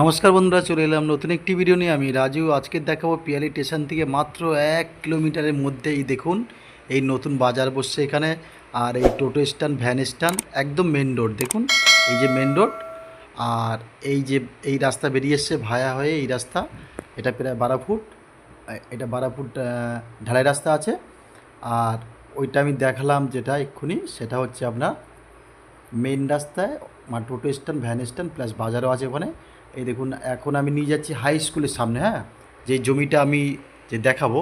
নমস্কার বন্ধুরা, চলে এলাম নতুন একটি ভিডিও নিয়ে। আমি রাজু, আজকে দেখাবো পিয়ালি স্টেশন থেকে মাত্র এক কিলোমিটারের মধ্যেই দেখুন, এই নতুন বাজার বসছে এখানে, আর এই টোটো স্ট্যান্ড ভ্যান স্ট্যান্ড একদম মেন রোড দেখুন, এই যে মেন রোড আর এই যে, এই রাস্তা বেরিয়ে এসছে ভায়া হয়ে এই রাস্তা, এটা প্রায় বারো ফুট, এটা বারো ফুট ঢালাই রাস্তা আছে, আর ওইটা আমি দেখালাম যেটা এক্ষুনি, সেটা হচ্ছে আপনার মেন রাস্তায় toto stand van stand plus বাজারও আছে ওখানে এই দেখুন, এখন আমি নিয়ে যাচ্ছি হাই স্কুলের সামনে হ্যাঁ? যে জমিটা আমি যে দেখাবো,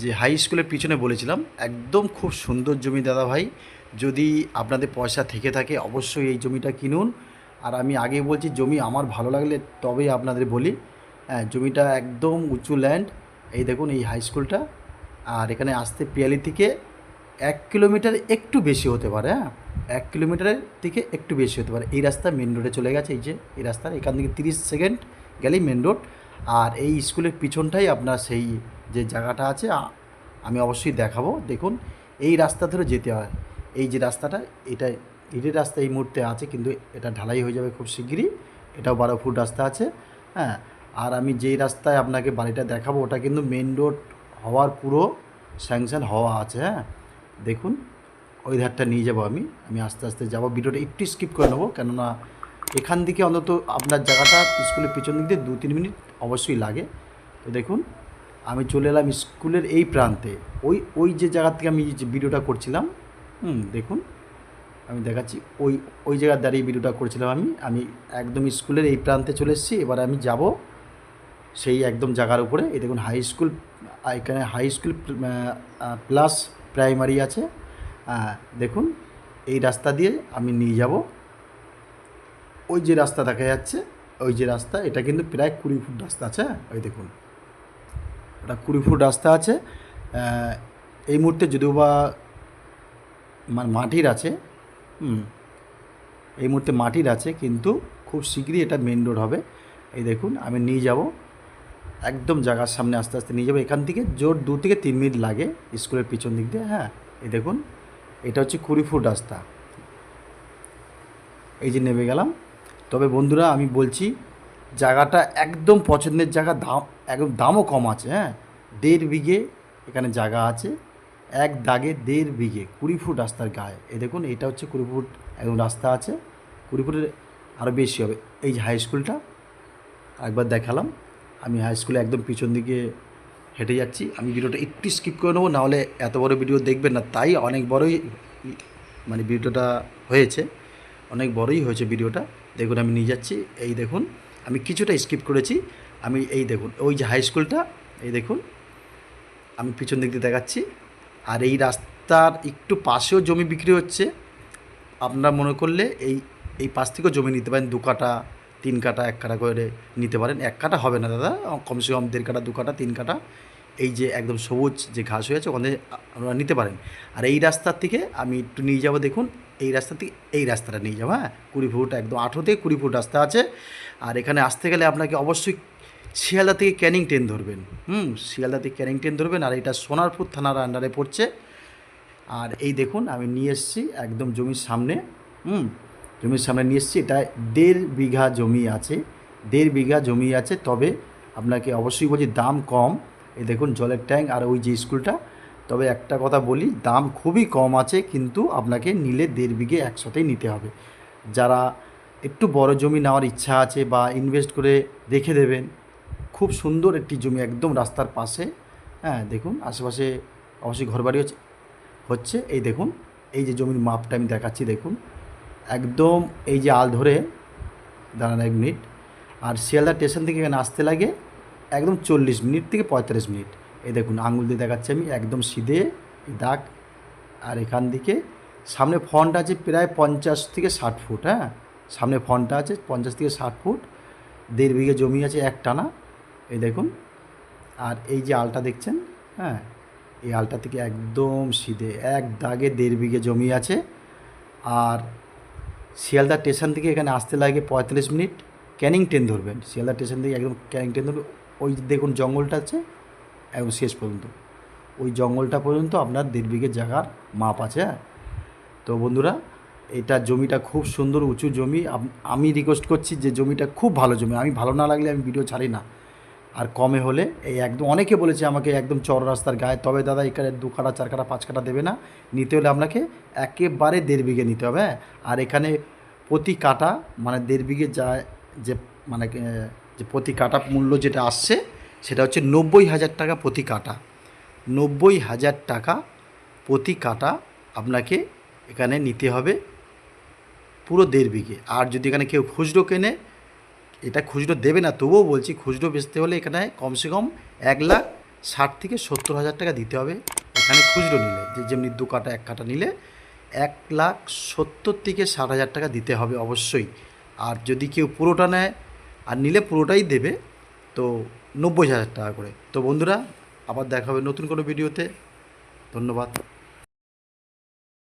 যে হাই স্কুলের পিছনে বলেছিলাম, একদম খুব সুন্দর জমি দাদা ভাই। যদি আপনাদের পয়সা থেকে থাকে, অবশ্যই এই জমিটা কিনুন। আর আমি আগে বলছি, জমি আমার ভালো লাগলে তবেই আপনাদের বলি। হ্যাঁ জমিটা একদম উঁচু ল্যান্ড এই দেখুন, এই হাই স্কুলটা আর এখানে আসতে পিয়ালি থেকে এক কিলোমিটার একটু বেশি হতে পারে হ্যাঁ? এক কিলোমিটারের থেকে একটু বেশি হতে পারে। এই রাস্তা মেন রোডে চলে গেছে, এই যে এই রাস্তার এখান থেকে তিরিশ সেকেন্ড গেলেই মেন রোড আর এই স্কুলের পিছনটাই আপনার সেই যে জায়গাটা আছে আমি অবশ্যই দেখাবো। দেখুন, এই রাস্তা ধরে যেতে হয়। এই যে রাস্তাটা, এটা ইটের রাস্তা এই মুহূর্তে আছে, কিন্তু এটা ঢালাই হয়ে যাবে খুব শিগগিরই। এটাও বারো ফুট রাস্তা আছে হ্যাঁ। আর আমি যেই রাস্তায় আপনাকে বাড়িটা দেখাবো, ওটা কিন্তু মেন রোড হওয়ার পুরো স্যাংশন হওয়া আছে হ্যাঁ। দেখুন ওই ধারটা নিয়ে যাব আমি। আমি আস্তে আস্তে যাব। ভিডিওটা একটু স্কিপ করে নেব, কেননা এখান থেকে অন্তত আপনার জায়গাটা স্কুলের পিছন দিক দিয়ে দু তিন মিনিট অবশ্যই লাগে। তো দেখুন, আমি চলে এলাম স্কুলের এই প্রান্তে। ওই ওই যে জায়গা থেকে আমি ভিডিওটা করছিলাম, হুম, দেখুন, আমি দেখাচ্ছি। ওই ওই জায়গার দাঁড়িয়ে ভিডিওটা করছিলাম আমি। আমি একদম স্কুলের এই প্রান্তে চলে এসেছি। এবার আমি যাব সেই একদম জায়গার উপরে। এই দেখুন হাই স্কুল এখানে হাই স্কুল প্লাস প্রাইমারি আছে। দেখুন, এই রাস্তা দিয়ে আমি নিয়ে যাব। ওই যে রাস্তা দেখা যাচ্ছে, ওই যে রাস্তা, এটা কিন্তু প্রায় কুড়ি ফুট রাস্তা আছে হ্যাঁ? ওই দেখুন। ওটা কুড়ি ফুট রাস্তা আছে। এই মুহূর্তে যদিও বা মানে মাটির আছে, হুম, এই মুহূর্তে মাটির আছে, কিন্তু খুব শীঘ্রই এটা মেন রোড হবে। এই দেখুন, আমি নিয়ে যাব। একদম জায়গার সামনে আস্তে আস্তে নিয়ে যাব। এখান থেকে জোর দু থেকে তিন মিনিট লাগে স্কুলের পিছন দিক দিয়ে হ্যাঁ এই দেখুন। এটা হচ্ছে কুড়ি ফুট রাস্তা। এই যে নেমে গেলাম। তবে বন্ধুরা, আমি বলছি, জায়গাটা একদম পছন্দের জায়গা, দাম, একদম দামও কম আছে হ্যাঁ? দেড় বিঘে এখানে জায়গা আছে। এক দাগে দেড় বিঘে কুড়ি ফুট রাস্তার গায়ে। এ দেখুন, এটা হচ্ছে কুড়ি ফুট একদম রাস্তা আছে। কুড়ি ফুটের আরও বেশি হবে। এই যে হাই স্কুলটা একবার দেখালাম। আমি হাই স্কুলে একদম পিছন দিকে হেঁটে যাচ্ছি। আমি ভিডিওটা একটু স্কিপ করে নেব, নাহলে এত বড় ভিডিও দেখবেন না। তাই অনেক বড়ই মানে ভিডিওটা হয়েছে। অনেক বড়ই হয়েছে ভিডিওটা। দেখুন, আমি নিয়ে যাচ্ছি। এই দেখুন, আমি কিছুটা স্কিপ করেছি। আমি এই দেখুন, ওই যে হাই স্কুলটা এই দেখুন, আমি পিছন দিক দিয়ে দেখাচ্ছি। আর এই রাস্তার একটু পাশেও জমি বিক্রি হচ্ছে। আপনারা মনে করলে এই এই পাশ থেকেও জমি নিতে পারেন, দু কাটা তিন কাটা এক কাটা করে নিতে পারেন। এক কাটা হবে না দাদা, কমসে কম দেড় কাটা দু কাটা তিন কাটা এই যে একদম সবুজ যে ঘাস হয়েছে ওখানে আপনারা নিতে পারেন। আর এই রাস্তার থেকে আমি একটু নিয়ে যাব দেখুন, এই রাস্তা থেকে এই রাস্তাটা নিয়ে যাব হ্যাঁ? কুড়ি ফুট, একদম আঠেরো থেকে কুড়ি ফুট রাস্তা আছে। আর এখানে আসতে গেলে আপনাকে অবশ্যই শিয়ালদা থেকে ক্যানিং ট্রেন ধরবেন। হুম, শিয়ালদা থেকে ক্যানিং ট্রেন ধরবেন, আর এটা সোনারপুর থানার আন্ডারে পড়ছে। আর এই দেখুন, আমি নিয়ে এসেছি একদম জমির সামনে। হুম জমির সামনে নিয়ে এসেছি। এটা দেড় বিঘা জমি আছে। দেড় বিঘা জমি আছে, তবে আপনাকে অবশ্যই বলছি দাম কম। এই দেখুন জলের ট্যাঙ্ক আর ওই যে স্কুলটা। তবে একটা কথা বলি, দাম খুবই কম আছে, কিন্তু আপনাকে নিলে দেড় বিঘে একসাথেই নিতে হবে। যারা একটু বড় জমি নেওয়ার ইচ্ছা আছে বা ইনভেস্ট করে রেখে দেবেন, খুব সুন্দর একটি জমি একদম রাস্তার পাশে। হ্যাঁ দেখুন আশেপাশে অবশ্যই ঘরবাড়ি হচ্ছে হচ্ছে। এই দেখুন, এই যে জমির মাপটা আমি দেখাচ্ছি, দেখুন। একদম এই যে আল ধরে, দাঁড়ান এক মিনিট। আর শিয়ালদা স্টেশন থেকে এখানে আসতে লাগে একদম চল্লিশ মিনিট থেকে পঁয়তাল্লিশ মিনিট। এই দেখুন, আঙুল দিয়ে দেখাচ্ছি আমি, একদম সিধে দাগ। আর এখান থেকে সামনে ফন্ট আছে প্রায় পঞ্চাশ থেকে ষাট ফুট হ্যাঁ? সামনে ফন্টটা আছে পঞ্চাশ থেকে ষাট ফুট। দেড় বিঘে জমি আছে এক টানা এই দেখুন। আর এই যে আলটা দেখছেন হ্যাঁ? এই আলটা থেকে একদম সিধে, এক দাগে দেড় বিঘে জমি আছে। আর শিয়ালদা স্টেশন থেকে এখানে আসতে লাগে পঁয়তাল্লিশ মিনিট। ক্যানিং ট্রেন ধরবেন। শিয়ালদা স্টেশন থেকে একদম ক্যানিং ট্রেন ধরবেন। ওই দেখুন জঙ্গলটা আছে, একদম শেষ পর্যন্ত। ওই জঙ্গলটা পর্যন্ত আপনার দেড় বিঘে জায়গার মাপ আছে হ্যাঁ? তো বন্ধুরা, এটা জমিটা খুব সুন্দর, উঁচু জমি। আমি রিকোয়েস্ট করছি যে জমিটা খুব ভালো জমি। আমি ভালো না লাগলে আমি ভিডিও ছাড়ি না। আর কমে হলে এই একদম, অনেকে বলেছে আমাকে একদম চর রাস্তার গায়ে, তবে দাদা, এখানে দু কাটা চার কাটা পাঁচ কাটা দেবে না। নিতে হলে আপনাকে একেবারে দেড় বিঘে নিতে হবে। হ্যাঁ আর এখানে প্রতি কাটা মানে দেড় বিঘে যা, যে মানে যে প্রতি কাটা মূল্য যেটা আসছে, সেটা হচ্ছে নব্বই হাজার টাকা প্রতি কাটা। নব্বই হাজার টাকা প্রতি কাটা আপনাকে এখানে নিতে হবে পুরো দেড় বিঘে। আর যদি এখানে কেউ খুচরো কেনে এটা খুচরো দেবে না, তবুও বলছি খুচরো বেচতে হলে এখানে কমসে কম এক লাখ ষাট থেকে সত্তর হাজার টাকা দিতে হবে। এখানে খুচরো নিলে, যে যেমনি দু কাটা, এক কাটা নিলে এক লাখ সত্তর থেকে ষাট হাজার টাকা দিতে হবে অবশ্যই। আর যদি কেউ পুরোটা নেয় আর নিলে পুরোটাই দেবে, তো নব্বই হাজার টাকা করে। তো বন্ধুরা, আবার দেখা হবে নতুন কোনো ভিডিওতে। ধন্যবাদ।